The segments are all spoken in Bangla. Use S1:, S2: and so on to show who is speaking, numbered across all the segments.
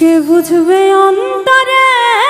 S1: কে বুঝবে অন্তরের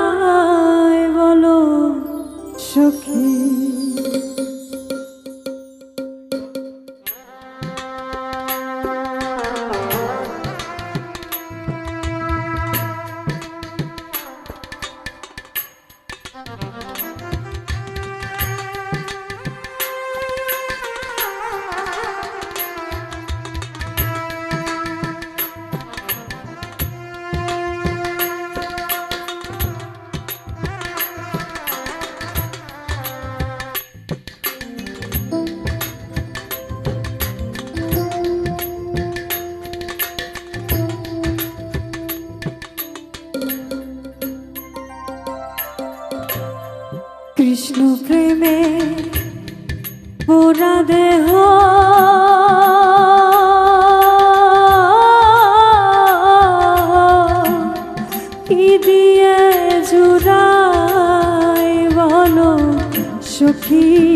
S1: সখী কি দিয়ে জুড়াই বলো সখী?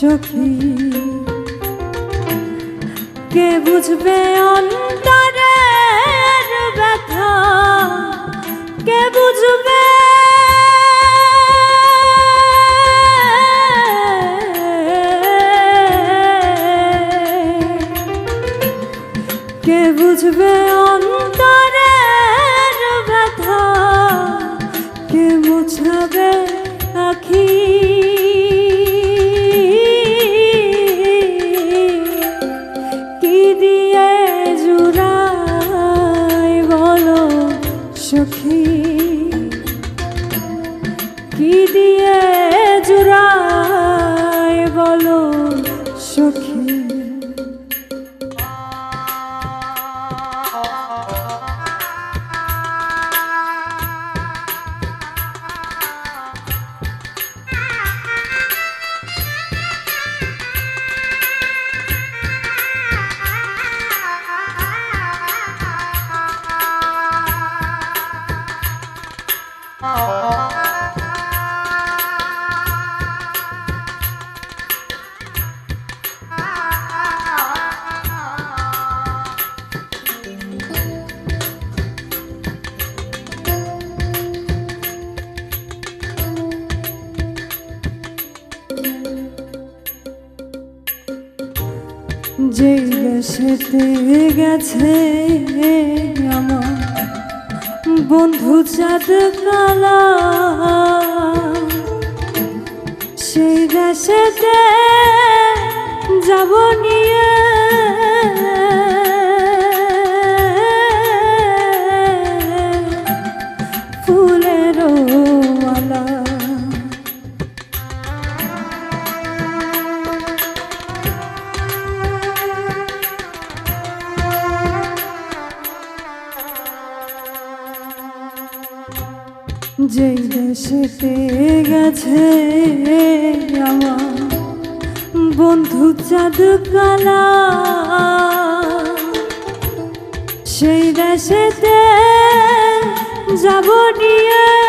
S1: সখী? কে বুঝবে অন্তরের ব্যথা? সখী যে দেশেতে গেছে আমার বন্ধু চাঁদ কালা সেই দেশেতে যাব নিয়ে যেই দেশেতে গেছে আমার বন্ধু চাঁদ কালা সেই দেশেতে যাব নিয়ে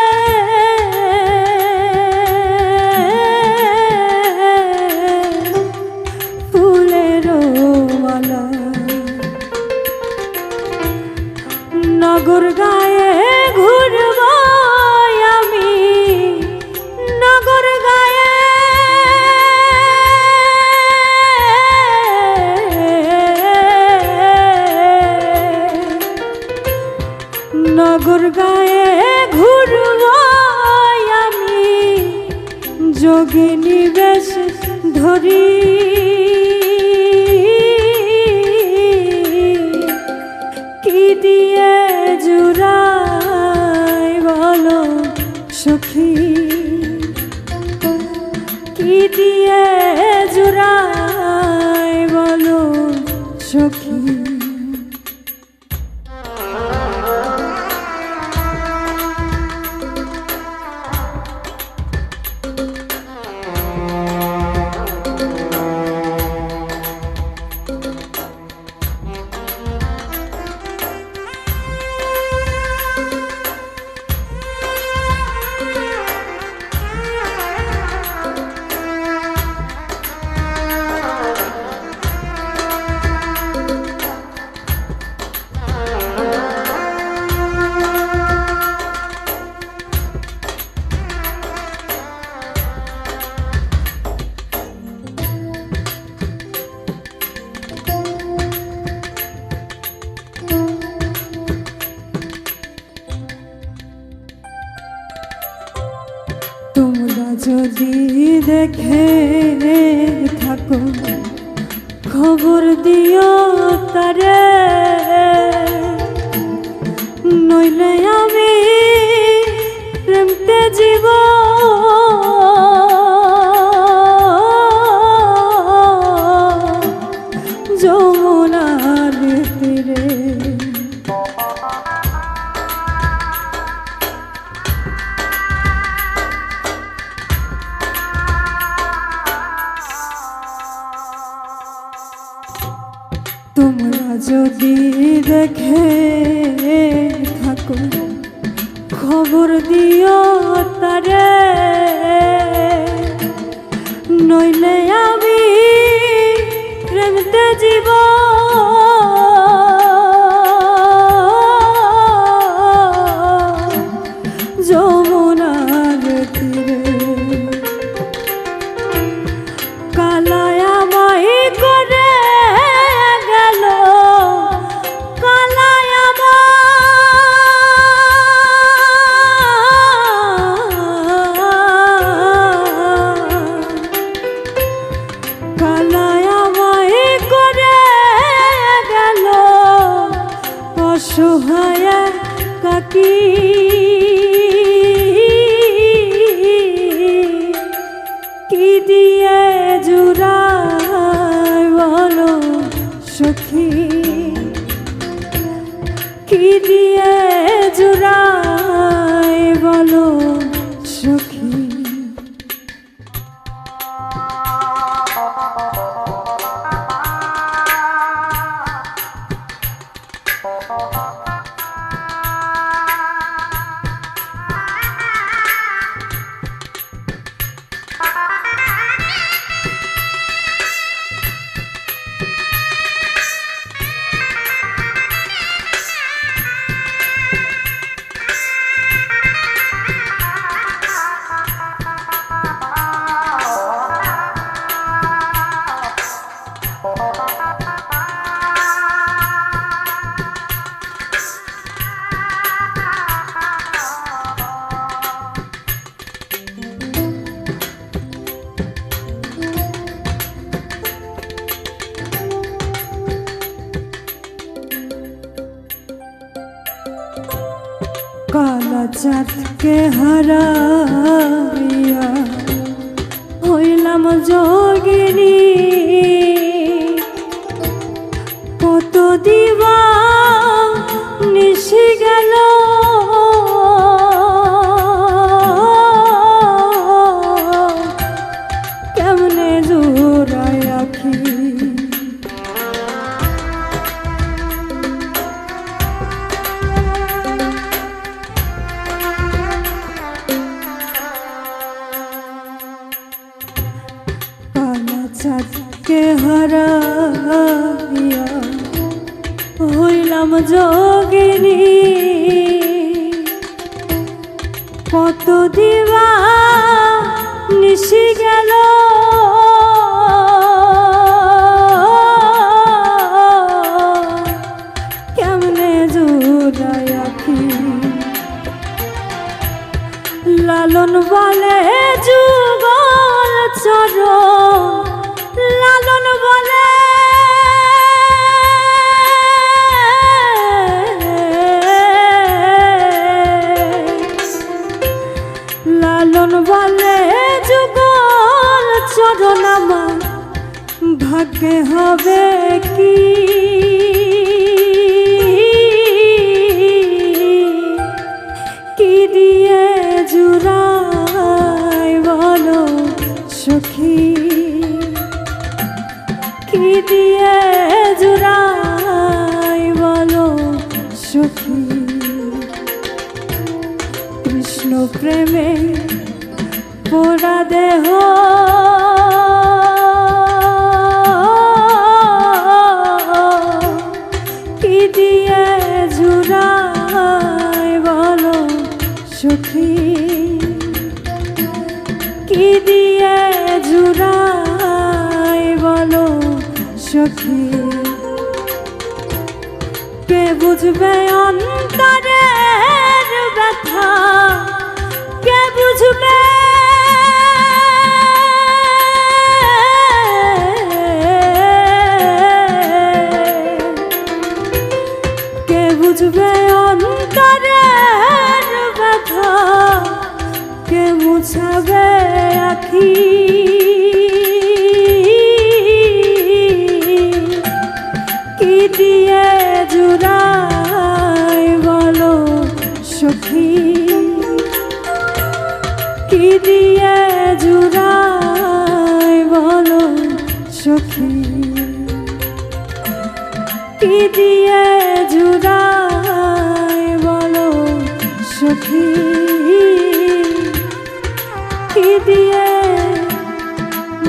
S1: যোগিনী বেশ ধরি। কি দিয়ে জুড়াই বলো সখী? কি দিয়ে জুড়াই বলো সখী? যদি দেখে থাকো খবর দিও তারে। থাকো। খবর দিও তারে। নইলে কি কালা চাঁদকে হারাইয়া হইলাম যোগিনী। হইলাম যোগিনী। কত দিবা নিশি গেল প্রেমে পোড়া দেহ দিয়ে জুদাই বলো সখী। কি দিয়ে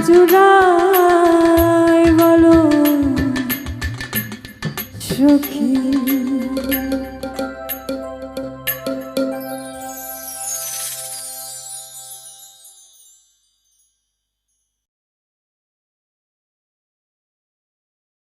S1: জুদাই বলো সখী।